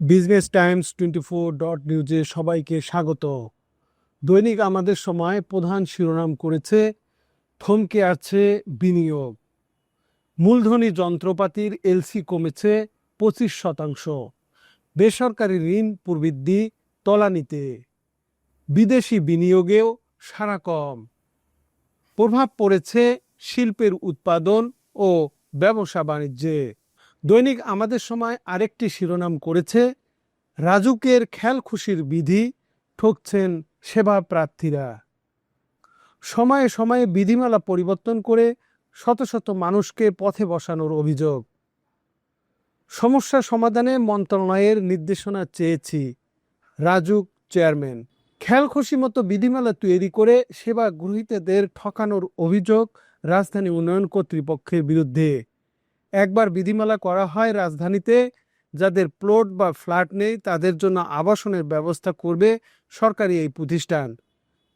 Business times twenty four dot নিউজে সবাইকে স্বাগত। দৈনিক আমাদের সময় প্রধান শিরোনাম করেছে, থমকে আছে বিনিয়োগ। মূলধনী যন্ত্রপাতির এলসি কমেছে পঁচিশ শতাংশ। বেসরকারি ঋণ প্রবৃদ্ধি তলানিতে। বিদেশি বিনিয়োগেও সারা কম। প্রভাব পড়েছে শিল্পের উৎপাদন ও ব্যবসা বাণিজ্যে। দৈনিক আমাদের সময় আরেকটি শিরোনাম করেছে, রাজুকের খেয়াল খুশির বিধি ঠকছেন সেবা প্রার্থীরা। সময়ে সময়ে বিধিমালা পরিবর্তন করে শত শত মানুষকে পথে বসানোর অভিযোগ। সমস্যা সমাধানে মন্ত্রণালয়ের নির্দেশনা চেয়েছি, রাজুক চেয়ারম্যান। খেয়াল খুশি মতো বিধিমালা তৈরি করে সেবা গ্রহীতাদের ঠকানোর অভিযোগ রাজধানী উন্নয়ন কর্তৃপক্ষের বিরুদ্ধে। একবার বিধিমালা করা হয় রাজধানীতে, যাদের প্লট বা ফ্ল্যাট নেই তাদের জন্য আবাসনের ব্যবস্থা করবে সরকারি এই প্রতিষ্ঠান,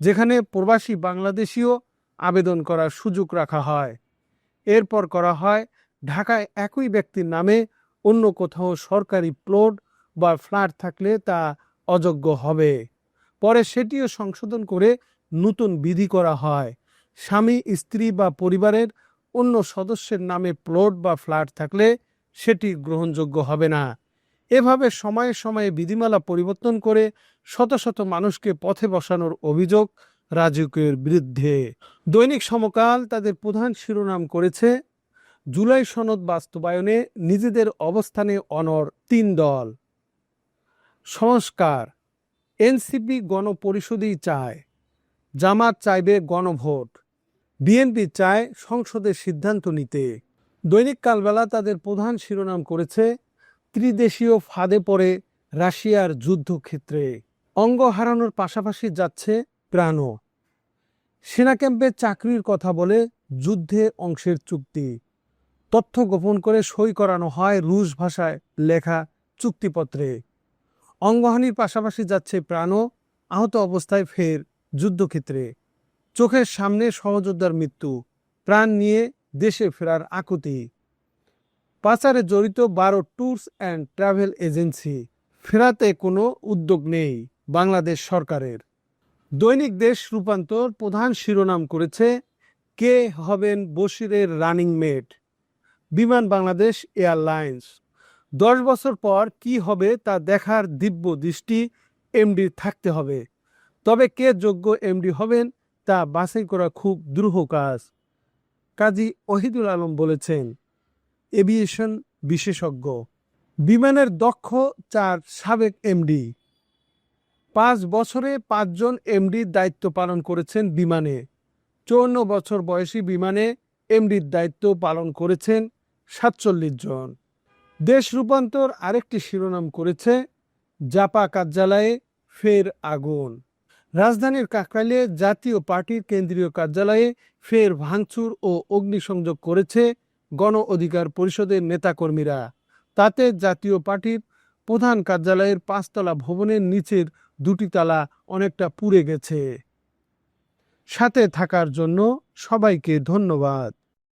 যেখানে প্রবাসী বাংলাদেশিও আবেদন করার সুযোগ রাখা হয়। এরপর করা হয় ঢাকায় একই ব্যক্তির নামে অন্য কোথাও সরকারি প্লট বা ফ্ল্যাট থাকলে তা অযোগ্য হবে। পরে সেটিও সংশোধন করে নতুন বিধি করা হয়। স্বামী, স্ত্রী বা পরিবারের অন্য সদস্যের নামে প্লট বা ফ্ল্যাট থাকলে সেটি গ্রহণযোগ্য হবে না। এভাবে সময়ে সময়ে বিধিমালা পরিবর্তন করে শত শত মানুষকে পথে বসানোর অভিযোগ রাজুকের বিরুদ্ধে। দৈনিক সমকাল তাদের প্রধান শিরোনাম করেছে, জুলাই সনদ বাস্তবায়নে নিজেদের অবস্থানে অনর তিন দল। সংস্কার, এনসিপি গণপরিষদই চায়, জামাত চাইবে গণভোট। বিএনপি চায় সংসদে সিদ্ধান্ত নিতে। দৈনিক কালবেলা তাদের প্রধান শিরোনাম করেছে, ত্রিদেশীয় ফাঁদে পড়ে রাশিয়ার যুদ্ধক্ষেত্রে। অঙ্গ হারানোর পাশাপাশি যাচ্ছে প্রাণও। সেনা ক্যাম্পে চাকরির কথা বলে যুদ্ধে অংশের চুক্তি। তথ্য গোপন করে সই করানো হয় রুশ ভাষায় লেখা চুক্তিপত্রে। অঙ্গহানির পাশাপাশি যাচ্ছে প্রাণও, আহত অবস্থায় ফের যুদ্ধক্ষেত্রে। চোখের সামনে সহযোদ্ধার মৃত্যু, প্রাণ নিয়ে দেশে ফেরার আকুতি। পাচারে জড়িত বারো ট্যুরস অ্যান্ড ট্রাভেল এজেন্সি, ফেরাতে কোনো উদ্যোগ নেই বাংলাদেশ সরকারের। দৈনিক দেশ রূপান্তর প্রধান শিরোনাম করেছে, কে হবেন বশিরের রানিং মেট? বিমান বাংলাদেশ এয়ারলাইন্স। দশ বছর পর কি হবে তা দেখার দিব্য দৃষ্টি এমডি থাকতে হবে। তবে কে যোগ্য এমডি হবেন তা বাছাই করা খুব দ্রুহ কাজ। কাজী ওহিদুল আলম বলেছেন, এভিয়েশন বিশেষজ্ঞ। বিমানের দক্ষ চার সাবেক এমডি। পাঁচ বছরে পাঁচজন এমডির দায়িত্ব পালন করেছেন বিমানে। চৌন্ন বছর বয়সী বিমানে এমডির দায়িত্ব পালন করেছেন সাতচল্লিশ জন। দেশ রূপান্তর আরেকটি শিরোনাম করেছে, জাপা কার্যালয়ে ফের আগুন। রাজধানীর কাকরাইলে জাতীয় পার্টির কেন্দ্রীয় কার্যালয়ে ফের ভাঙচুর ও অগ্নিসংযোগ করেছে গণ অধিকার পরিষদের নেতাকর্মীরা। তাতে জাতীয় পার্টির প্রধান কার্যালয়ের পাঁচতলা ভবনের নিচের দুটি তালা অনেকটা পুড়ে গেছে। সাথে থাকার জন্য সবাইকে ধন্যবাদ।